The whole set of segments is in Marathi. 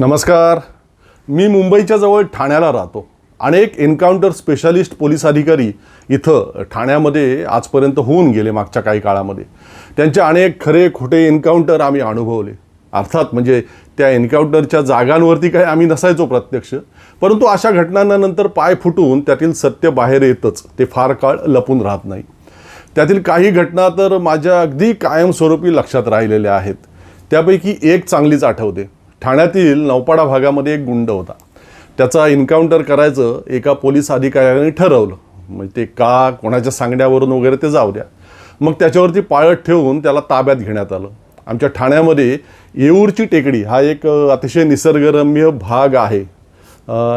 नमस्कार. मी मुंबईच्या जवळ ठाण्याला राहतो अनेक एन्काउंटर स्पेशालिस्ट पोलीस अधिकारी इथं ठाण्यामध्ये आजपर्यंत होऊन गेले मागच्या काही काळामध्ये. त्यांचे अनेक खरे खोटे एन्काउंटर आम्ही अनुभवले. अर्थात म्हणजे त्या एन्काउंटरच्या जागांवरती काही आम्ही नसायचो प्रत्यक्ष परंतु अशा घटनांना नंतर पाय फुटून त्यातील सत्य बाहेर येतच ते फार काळ लपून राहत नाही. त्यातील काही घटना तर माझ्या अगदी कायमस्वरूपी लक्षात राहिलेल्या आहेत. त्यापैकी एक चांगलीच आठवते. ठाण्यातील नौपाडा भागामध्ये एक गुंड होता. त्याचा एन्काउंटर करायचं एका पोलीस अधिकाऱ्याने ठरवलं. म्हणजे ते का कोणाच्या सांगण्यावरून वगैरे ते जाऊ द्या. मग त्याच्यावरती पाळत ठेवून त्याला ताब्यात घेण्यात आलं. आमच्या ठाण्यामध्ये येऊरची टेकडी हा एक अतिशय निसर्गरम्य भाग आहे.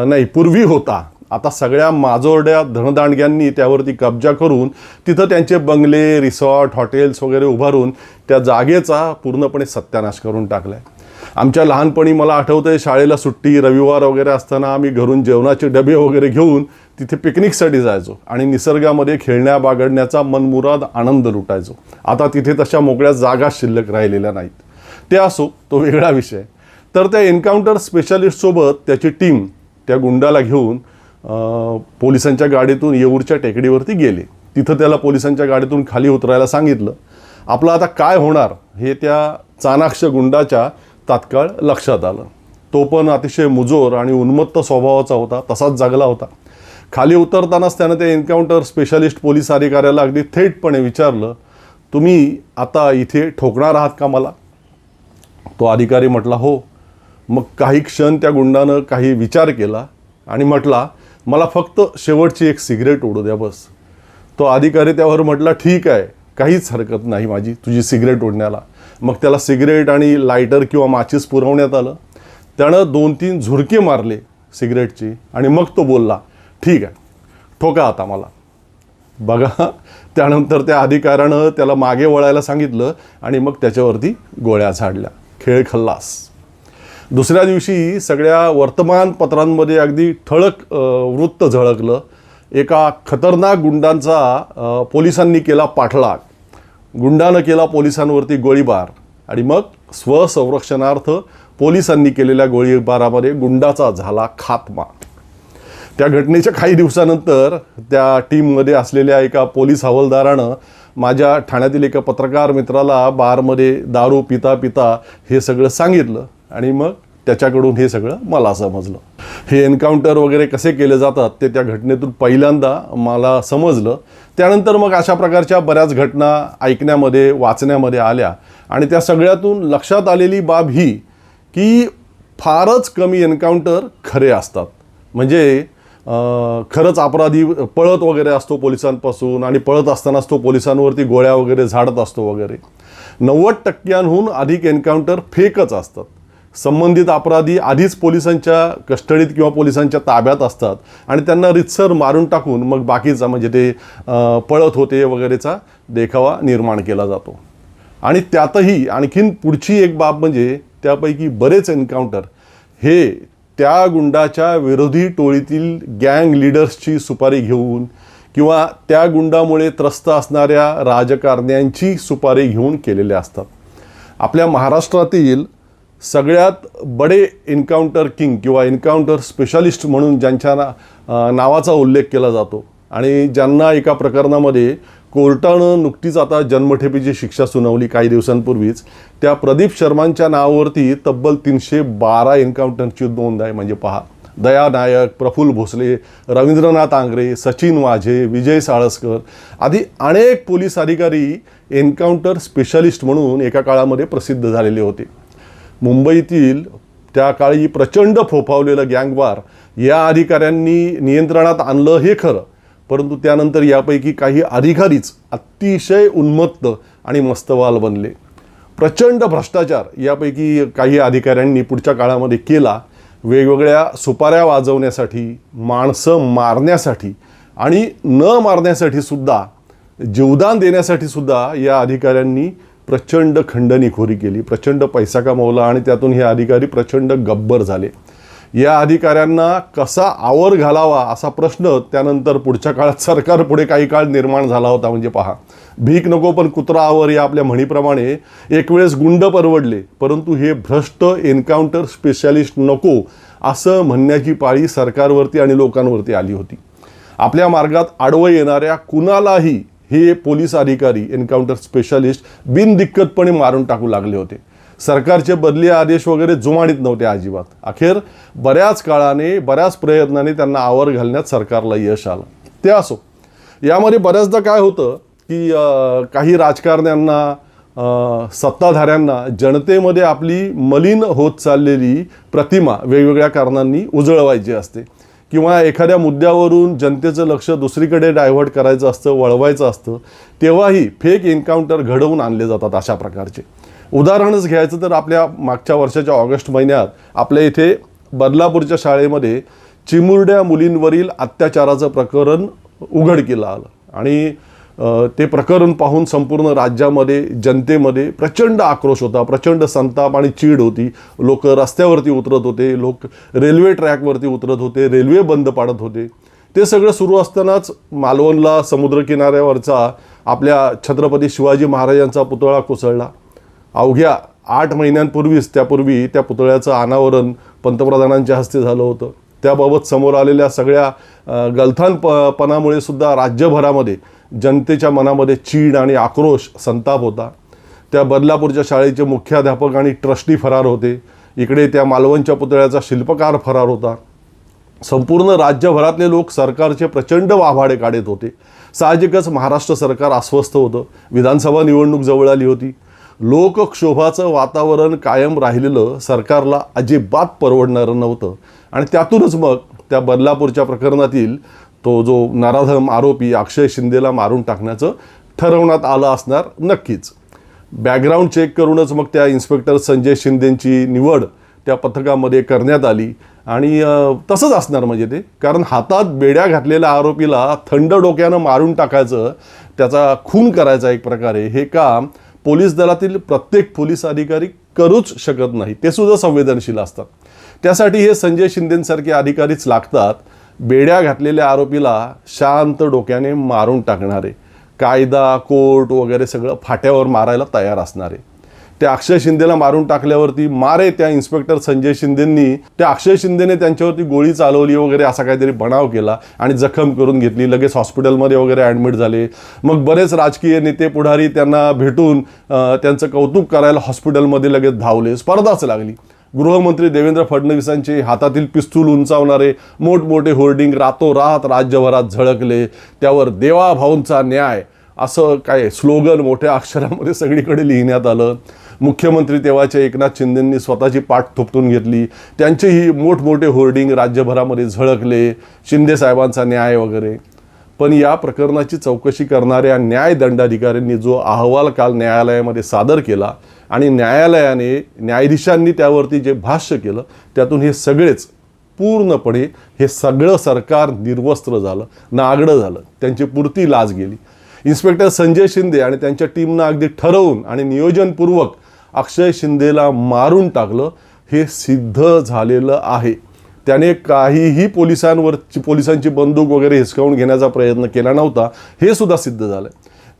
नाही पूर्वी होता. आता सगळ्या माजोरड्या धनदांडग्यांनी त्यावरती कब्जा करून तिथं त्यांचे बंगले रिसॉर्ट हॉटेल्स वगैरे उभारून त्या जागेचा पूर्णपणे सत्यानाश करून टाकला आहे आमच्या लहानपणी मला आठवतं आहे शाळेला सुट्टी रविवार वगैरे असताना आम्ही घरून जेवणाचे डबे वगैरे घेऊन तिथे पिकनिकसाठी जायचो आणि निसर्गामध्ये खेळण्या बागडण्याचा मनमुराद आनंद लुटायचो. आता तिथे तशा मोकळ्या जागा शिल्लक राहिलेल्या नाहीत. ते असो तो वेगळा विषय. तर त्या एन्काउंटर स्पेशालिस्टसोबत त्याची टीम त्या गुंडाला घेऊन पोलिसांच्या गाडीतून येऊरच्या टेकडीवरती गेले. तिथं त्याला पोलिसांच्या गाडीतून खाली उतरायला सांगितलं. आपलं आता काय होणार हे त्या चाणाक्ष गुंडाच्या तात्काळ लक्षात आलं. तो पण अतिशय मुजोर आणि उन्मत्त स्वभावाचा होता तसाच जागला होता. खाली उतरतानाच त्यानं ते एन्काउंटर स्पेशालिस्ट पोलीस अधिकाऱ्याला अगदी थेटपणे विचारलं तुम्ही आता इथे ठोकणार आहात का मला? तो अधिकारी म्हटला हो. मग काही क्षण त्या गुंडानं काही विचार केला आणि म्हटला मला फक्त शेवटची एक सिगरेट ओढू द्या बस. तो अधिकारी त्यावर म्हटला ठीक आहे काहीच हरकत नाही माझी तुझी सिगरेट ओढण्याला. मग त्याला सिगरेट आणि लायटर किंवा माचीस पुरवण्यात आलं. त्यानं दोन तीन झुरके मारले सिगरेटची आणि मग तो बोलला ठीक आहे ठोका आता मला. बघा त्यानंतर त्या अधिकाऱ्यानं त्याला मागे वळायला सांगितलं आणि मग त्याच्यावरती गोळ्या झाडल्या. खेळ खल्लास. दुसऱ्या दिवशी सगळ्या वर्तमानपत्रांमध्ये अगदी ठळक वृत्त झळकलं. एका खतरनाक गुंडांचा पोलिसांनी केला पाठलाग. गुंडानं केला पोलिसांवरती गोळीबार. आणि मग स्वसंरक्षणार्थ पोलिसांनी केलेल्या गोळीबारामध्ये गुंडाचा झाला खात्मा. त्या घटनेच्या काही दिवसानंतर त्या टीममध्ये असलेल्या एका पोलीस हवालदारानं माझ्या ठाण्यातील एका पत्रकार मित्राला बारमध्ये दारू पिता पिता हे सगळं सांगितलं. आणि मग त्याच्याकडून हे सगळं मला समजलं. हे एन्काउंटर वगैरे कसे केले जातात ते त्या घटनेतून पहिल्यांदा मला समजलं. त्यानंतर मग अशा प्रकारच्या बऱ्याच घटना ऐकण्यामध्ये वाचण्यामध्ये आल्या. आणि त्या सगळ्यातून लक्षात आलेली बाब ही की फारच कमी एन्काउंटर खरे असतात. म्हणजे खरंच अपराधी पळत वगैरे असतो पोलिसांपासून आणि पळत असतानाच तो पोलिसांवरती गोळ्या वगैरे झाडत असतो वगैरे. नव्वद टक्क्यांहून अधिक एन्काउंटर फेकच असतात. संबंधित अपराधी आधीच पोलिसांच्या कस्टडीत किंवा पोलिसांच्या ताब्यात असतात. आणि त्यांना रितसर मारून टाकून मग बाकीचा म्हणजे ते पळत होते वगैरेचा देखावा निर्माण केला जातो. आणि त्यातही आणखीन पुढची एक बाब म्हणजे त्यापैकी बरेच एन्काउंटर हे त्या गुंडाच्या विरोधी टोळीतील गँग लीडर्सची सुपारी घेऊन किंवा त्या गुंडामुळे त्रस्त असणाऱ्या राजकारण्यांची सुपारी घेऊन केलेले असतात. आपल्या महाराष्ट्रातील सगळ्यात बडे एन्काउंटर किंग किंवा एन्काउंटर स्पेशालिस्ट म्हणून ज्यांच्या ना नावाचा उल्लेख केला जातो. आणि ज्यांना एका प्रकरणामध्ये कोर्टानं नुकतीच आता जन्मठेपीची शिक्षा सुनावली काही दिवसांपूर्वीच त्या प्रदीप शर्मांच्या नावावरती तब्बल तीनशे बारा एन्काउंटरची नोंद आहे. म्हणजे पहा दया नायक प्रफुल्ल भोसले रवींद्रनाथ आंग्रे सचिन वाझे विजय साळसकर आदी अनेक पोलीस अधिकारी एन्काउंटर स्पेशालिस्ट म्हणून एका काळामध्ये प्रसिद्ध झालेले होते. मुंबईतील त्या काळी प्रचंड फोफावलेलं गँगवार या अधिकाऱ्यांनी नियंत्रणात आणलं हे खरं. परंतु त्यानंतर यापैकी काही अधिकारीच अतिशय उन्मत्त आणि मस्तवाल बनले. प्रचंड भ्रष्टाचार यापैकी काही अधिकाऱ्यांनी पुढच्या काळामध्ये केला. वेगवेगळ्या सुपाऱ्या वाजवण्यासाठी माणसं मारण्यासाठी आणि न मारण्यासाठी सुद्धा जीवदान देण्यासाठी सुद्धा या अधिकाऱ्यांनी प्रचंड खंडणीखोरी केली प्रचंड पैसा कमावला आणि त्यातून हे अधिकारी प्रचंड गब्बर झाले. या अधिकाऱ्यांना कसा आवर घालावा असा प्रश्न त्यानंतर पुढच्या काळात सरकार पुढे काही काळ निर्माण झाला होता म्हणजे पहा. भीक नको पण कुत्रा आवर या आपल्या म्हणीप्रमाणे एक वेळेस गुंड परवडले परंतु हे भ्रष्ट एन्काउंटर स्पेशालिस्ट नको असं म्हणण्याची पाळी सरकारवरती आणि लोकांवरती आली होती. आपल्या मार्गात आडवं येणाऱ्या कुणालाही हे पोलीस अधिकारी एन्काउंटर स्पेशालिस्ट बिनदिक्कतपणे मारून टाकू लागले होते. सरकारचे बदली आदेश वगैरे जुमाडीत नव्हते अजिबात. अखेर बऱ्याच काळाने बऱ्याच प्रयत्नाने त्यांना आवर घालण्यात सरकारला यश आलं. ते असो. यामध्ये बऱ्याचदा काय होतं की काही राजकारण्यांना अं, सत्ताधाऱ्यांना जनतेमध्ये आपली मलिन होत चाललेली प्रतिमा वेगवेगळ्या कारणांनी उजळवायची असते. किंवा एखाद्या मुद्द्यावरून जनतेचं लक्ष दुसरीकडे डायव्हर्ट करायचं असतं वळवायचं असतं तेव्हाही फेक एन्काउंटर घडवून आणले जातात अशा प्रकारचे. उदाहरणच घ्यायचं तर आपल्या मागच्या वर्षाच्या ऑगस्ट महिन्यात आपल्या इथे बदलापूरच्या शाळेमध्ये चिमुरड्या मुलींवरील अत्याचाराचं प्रकरण उघडकीला आलं. आणि ते प्रकरण पाहून संपूर्ण राज्यामध्ये जनतेमध्ये प्रचंड आक्रोश होता प्रचंड संताप आणि चीड होती. लोक रस्त्यावरती उतरत होते लोक रेल्वे ट्रॅकवरती उतरत होते रेल्वे बंद पाडत होते. ते सगळं सुरू असतानाच मालवणला समुद्रकिनाऱ्यावरचा आपल्या छत्रपती शिवाजी महाराजांचा पुतळा कोसळला. अवघ्या आठ महिन्यांपूर्वीच त्यापूर्वी त्या पुतळ्याचं अनावरण पंतप्रधानांच्या हस्ते झालं होतं. त्याबाबत समोर आलेल्या सगळ्या गलथान प पणामुळे सुद्धा राज्यभरामध्ये जनतेच्या मनामध्ये चीड आणि आक्रोश संताप होता. त्या बदलापूरच्या शाळेचे मुख्याध्यापक आणि ट्रस्टी फरार होते. इकडे त्या मालवणच्या पुतळ्याचा शिल्पकार फरार होता. संपूर्ण राज्यभरातले लोक सरकारचे प्रचंड वाभाडे काढत होते. साहजिकच महाराष्ट्र सरकार अस्वस्थ होतं. विधानसभा निवडणूक जवळ आली होती. लोकक्षोभाचं वातावरण कायम राहिलेलं सरकारला अजिबात परवडणारं नव्हतं. आणि त्यातूनच मग त्या बदलापूरच्या प्रकरणातील तो जो नराधम आरोपी अक्षय शिंदेला मारून टाकण्याचं ठरवण्यात आलं असणार नक्कीच. बॅकग्राऊंड चेक करूनच मग त्या इन्स्पेक्टर संजय शिंदेंची निवड त्या पथकामध्ये करण्यात आली. आणि तसंच असणार म्हणजे ते. कारण हातात बेड्या घातलेल्या आरोपीला थंड डोक्यानं मारून टाकायचं त्याचा खून करायचा एक प्रकारे हे काम पोलीस दलातील प्रत्येक पोलीस अधिकारी करूच शकत नाही. ते सुद्धा संवेदनशील असतात. त्यासाठी हे संजय शिंदेंसारखे अधिकारीच लागतात. बेड्या घातलेल्या आरोपीला शांत डोक्याने मारून टाकणारे कायदा कोर्ट वगैरे सगळं फाट्यावर मारायला तयार असणारे. त्या अक्षय शिंदेला मारून टाकल्यावरती मारे त्या इन्स्पेक्टर संजय शिंदेंनी त्या अक्षय शिंदेने त्यांच्यावरती गोळी चालवली वगैरे असा काहीतरी बनाव केला आणि जखम करून घेतली लगेच हॉस्पिटलमध्ये वगैरे ॲडमिट झाले. मग बरेच राजकीय नेते पुढारी त्यांना भेटून त्यांचं कौतुक करायला हॉस्पिटलमध्ये लगेच धावले स्पर्धाच लागली. गृहमंत्री देवेंद्र फडणवीसांचे हातातील पिस्तूल उंचावणारे मोठमोठे होर्डिंग रातोरात राज्यभरात झळकले. त्यावर देवाभाऊंचा न्याय असं काय स्लोगन मोठ्या अक्षरामध्ये सगळीकडे लिहिण्यात आलं. मुख्यमंत्री तेव्हाच्या एकनाथ शिंदेंनी स्वतःची पाठ थोपटून घेतली. त्यांचेही मोठमोठे होर्डिंग राज्यभरामध्ये झळकले. शिंदेसाहेबांचा न्याय वगैरे. पण या प्रकरणाची चौकशी करणाऱ्या न्याय दंडाधिकाऱ्यांनी जो अहवाल काल न्यायालयामध्ये सादर केला आणि न्यायालयाने न्यायाधीशांनी त्यावरती जे भाष्य केलं त्यातून हे सगळेच पूर्णपणे हे सगळं सरकार निर्वस्त्र झालं नागडं झालं. त्यांची पुरती लाज गेली. इन्स्पेक्टर संजय शिंदे आणि त्यांच्या टीमनं अगदी ठरवून आणि नियोजनपूर्वक अक्षय शिंदेला मारून टाकलं हे सिद्ध झालेलं आहे. त्याने काहीही पोलिसांवर पोलिसांची बंदूक वगैरे हिसकावून घेण्याचा प्रयत्न केला नव्हता हे सुद्धा सिद्ध झालं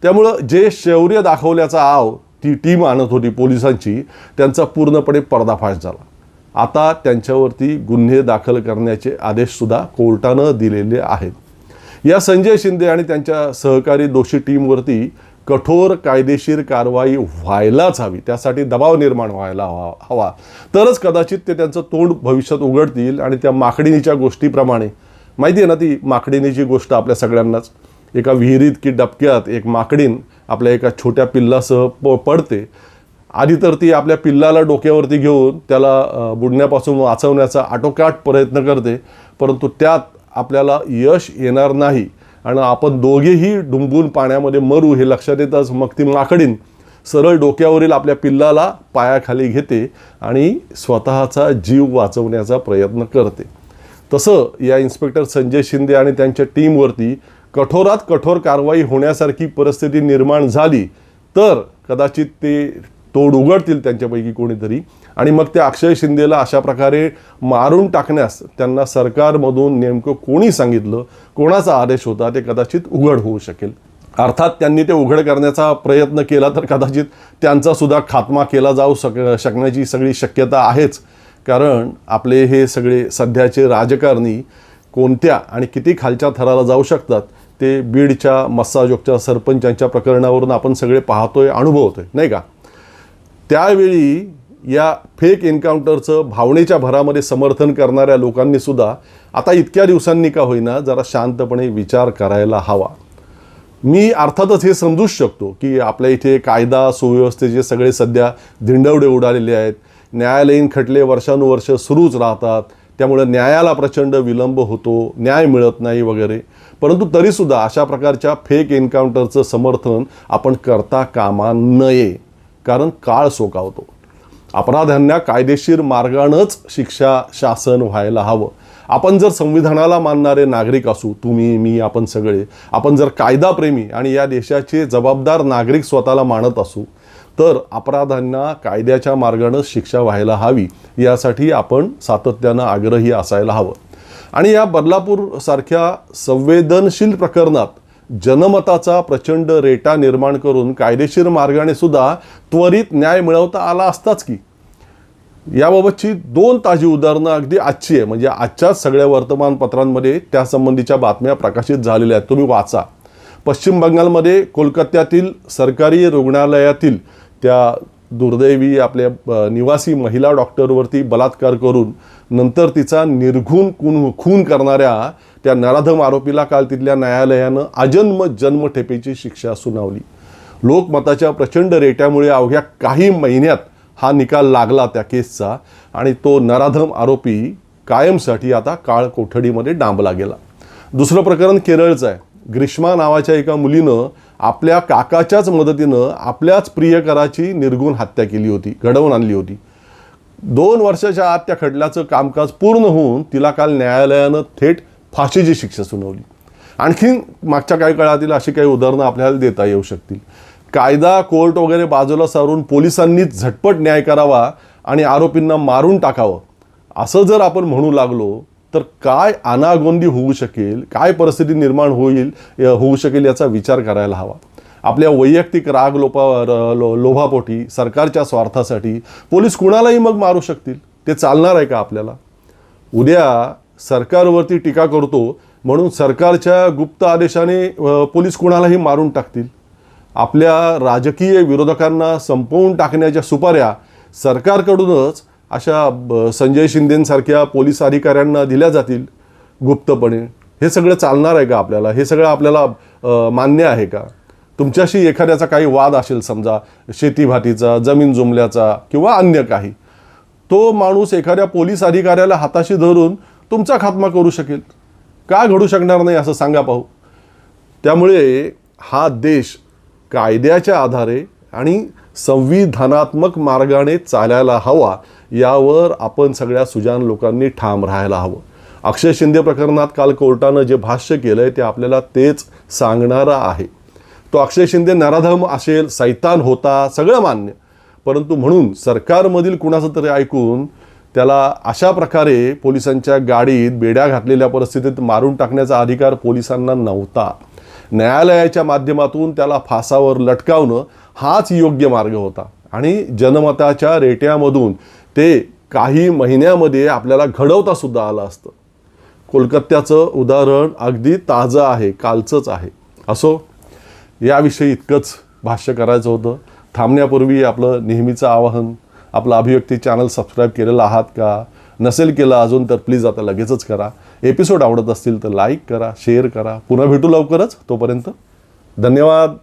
त्यामुळं जे शौर्य दाखवल्याचा आव ती टीम आणत होती पोलिसांची त्यांचा पूर्णपणे पर्दाफाश झाला. आता त्यांच्यावरती गुन्हे दाखल करण्याचे आदेशसुद्धा कोर्टानं दिलेले आहेत. या संजय शिंदे आणि त्यांच्या सहकारी दोषी टीमवरती कठोर कायदेशीर कारवाई व्हायलाच हवी. त्यासाठी दबाव निर्माण व्हायला हवा हवा. तरच कदाचित ते त्यांचं तोंड भविष्यात उघडतील आणि त्या माकडिनीच्या गोष्टीप्रमाणे. माहिती आहे ना ती माकडिनीची गोष्ट आपल्या सगळ्यांनाच. एका विहिरीत की डबक्यात एक माकडीन आपल्या एका छोट्या पिल्लासह प पडते. आधी तर ती आपल्या पिल्लाला डोक्यावरती घेऊन त्याला बुडण्यापासून वाचवण्याचा आटोकाट प्रयत्न करते. परंतु त्यात आपल्याला यश येणार नाही आणि आपण दोघेही डुंबून पाण्यामध्ये मरू हे लक्षात येताच मग ती माकडीन सरळ डोक्यावरील आपल्या पिल्लाला पायाखाली घेते आणि स्वतःचा जीव वाचवण्याचा प्रयत्न करते. तसं या इन्स्पेक्टर संजय शिंदे आणि त्यांच्या टीमवरती कठोरात कठोर कारवाई होण्यासारखी परिस्थिती निर्माण झाली तर कदाचित ते तोड उघडतील त्यांच्यापैकी कोणीतरी. आणि मग त्या अक्षय शिंदेला अशा प्रकारे मारून टाकण्यास त्यांना सरकारमधून नेमकं कोणी सांगितलं कोणाचा आदेश होता ते कदाचित उघड होऊ शकेल. अर्थात त्यांनी ते उघड करण्याचा प्रयत्न केला तर कदाचित त्यांचासुद्धा खात्मा केला जाऊ शक शकण्याची सगळी शक्यता आहेच. कारण आपले हे सगळे सध्याचे राजकारणी कोणत्या आणि किती खालच्या थराला जाऊ शकतात ते बीडच्या मस्साजोगच्या सरपंचांच्या प्रकरणावरून आपण सगळे पाहतोय अनुभवतोय नाही का? त्यावेळी या फेक एन्काउंटरचं भावनेच्या भरामध्ये समर्थन करणाऱ्या लोकांनी सुद्धा आता इतक्या दिवसांनी का होईना जरा शांतपणे विचार करायला हवा. मी अर्थातच हे समजूच शकतो की आपल्या इथे कायदा सुव्यवस्थेचे सगळे सध्या धिंडवडे उडालेले आहेत न्यायालयीन खटले वर्षानुवर्ष सुरूच राहतात त्यामुळे न्यायाला प्रचंड विलंब होतो न्याय मिळत नाही वगैरे. परंतु तरीसुद्धा अशा प्रकारच्या फेक एन्काउंटरचं समर्थन आपण करता कामा नये कारण काळ सोकावतो. अपराध्यांना कायदेशीर मार्गानंच शिक्षा शासन व्हायला हवं. आपण जर संविधानाला मानणारे नागरिक असू तुम्ही मी आपण सगळे आपण जर कायदाप्रेमी आणि या देशाचे जबाबदार नागरिक स्वतःला मानत असू तर अपराधांना कायद्याच्या मार्गानं शिक्षा व्हायला हवी यासाठी आपण सातत्यानं आग्रही असायला हवं. आणि या बदलापूरसारख्या संवेदनशील प्रकरणात जनमताचा प्रचंड रेटा निर्माण करून कायदेशीर मार्गाने सुद्धा त्वरित न्याय मिळवता आला असताच की. याबाबतची दोन ताजी उदाहरणं अगदी आजची आहे. म्हणजे आजच्याच सगळ्या वर्तमानपत्रांमध्ये त्यासंबंधीच्या बातम्या प्रकाशित झालेल्या आहेत. तुम्ही वाचा. पश्चिम बंगालमध्ये कोलकात्यातील सरकारी रुग्णालयातील त्या दुर्दैवी आपल्या निवासी महिला डॉक्टरवरती बलात्कार करून नंतर तिचा निर्घुण खून खून करणाऱ्या त्या नराधम आरोपीला काल तिथल्या न्यायालयानं अजन्म जन्मठेपेची शिक्षा सुनावली. लोकमताच्या प्रचंड रेट्यामुळे अवघ्या काही महिन्यात हा निकाल लागला त्या केसचा आणि तो नराधम आरोपी कायमसाठी आता काळ कोठडीमध्ये डांबला गेला. दुसरं प्रकरण केरळचं आहे. ग्रीष्मा नावाच्या एका मुलीनं आपल्या काकाच्याच मदतीनं आपल्याच प्रियकराची निर्गुण हत्या केली होती घडवून आणली होती. दोन वर्षाच्या आत त्या खटल्याचं कामकाज पूर्ण होऊन तिला काल न्यायालयानं थेट फाशीची शिक्षा सुनावली. आणखीन मागच्या काही काळातील अशी काही उदाहरणं आपल्याला देता येऊ शकतील. कायदा कोर्ट वगैरे बाजूला सारून पोलिसांनीच झटपट न्याय करावा आणि आरोपींना मारून टाकावं असं जर आपण म्हणू लागलो तर काय अनागोंदी होऊ शकेल काय परिस्थिती निर्माण होईल होऊ शकेल याचा विचार करायला हवा. आपल्या वैयक्तिक राग लोपा लो- लोभापोटी सरकारच्या स्वार्थासाठी पोलीस कुणालाही मग मारू शकतील? ते चालणार आहे का आपल्याला? उद्या सरकारवरती टीका करतो म्हणून सरकारच्या गुप्त आदेशाने पोलीस कुणालाही मारून टाकतील? आपल्या राजकीय विरोधकांना संपवून टाकण्याच्या सुपाऱ्या सरकारकडूनच अशा ब- संजय शिंदेंसारख्या पोलीस अधिकाऱ्यांना दिल्या जातील गुप्तपणे. हे सगळं चालणार आहे का आपल्याला? हे सगळं आपल्याला मान्य आहे का? तुमच्याशी एखाद्याचा काही वाद असेल समजा शेतीभातीचा जमीन जुमल्याचा किंवा अन्य काही तो माणूस एखाद्या पोलीस अधिकाऱ्याला हाताशी धरून तुमचा खात्मा करू शकेल. का घडू शकणार नाही असं सांगा पाहू. त्यामुळे हा देश कायद्याच्या आधारे आणि संविधानात्मक मार्गाने चालायला हवा यावर आपण सगळ्या सुजान लोकांनी ठाम राहायला हवं. अक्षय शिंदे प्रकरणात काल कोर्टानं जे भाष्य केलंय ते आपल्याला तेच सांगणारं आहे. तो अक्षय शिंदे नराधम असेल सैतान होता सगळं मान्य. परंतु म्हणून सरकारमधील कुणाचं तरी ऐकून त्याला अशा प्रकारे पोलिसांच्या गाडीत बेड्या घातलेल्या परिस्थितीत मारून टाकण्याचा अधिकार पोलिसांना नव्हता. न्यायालयाच्या माध्यमातून त्याला फासावर लटकावणं हाच योग्य मार्ग होता. आणि जनमताच्या रेट्यामधून ते काही महिन्यामध्ये आपल्याला घडवता सुद्धा आलं असतं. कोलकात्याचं उदाहरण अगदी ताजं आहे कालचंच आहे. असो याविषयी इतकंच भाष्य करायचं होतं. थांबण्यापूर्वी आपलं नेहमीचं आवाहन आपलं अभिव्यक्ती चॅनल सबस्क्राईब केलेलं आहात का? नसेल केलं अजून तर प्लीज आता लगेचच करा. एपिसोड आवडत असतील तर लाईक करा शेअर करा. पुन्हा भेटू लवकरच. तोपर्यंत धन्यवाद.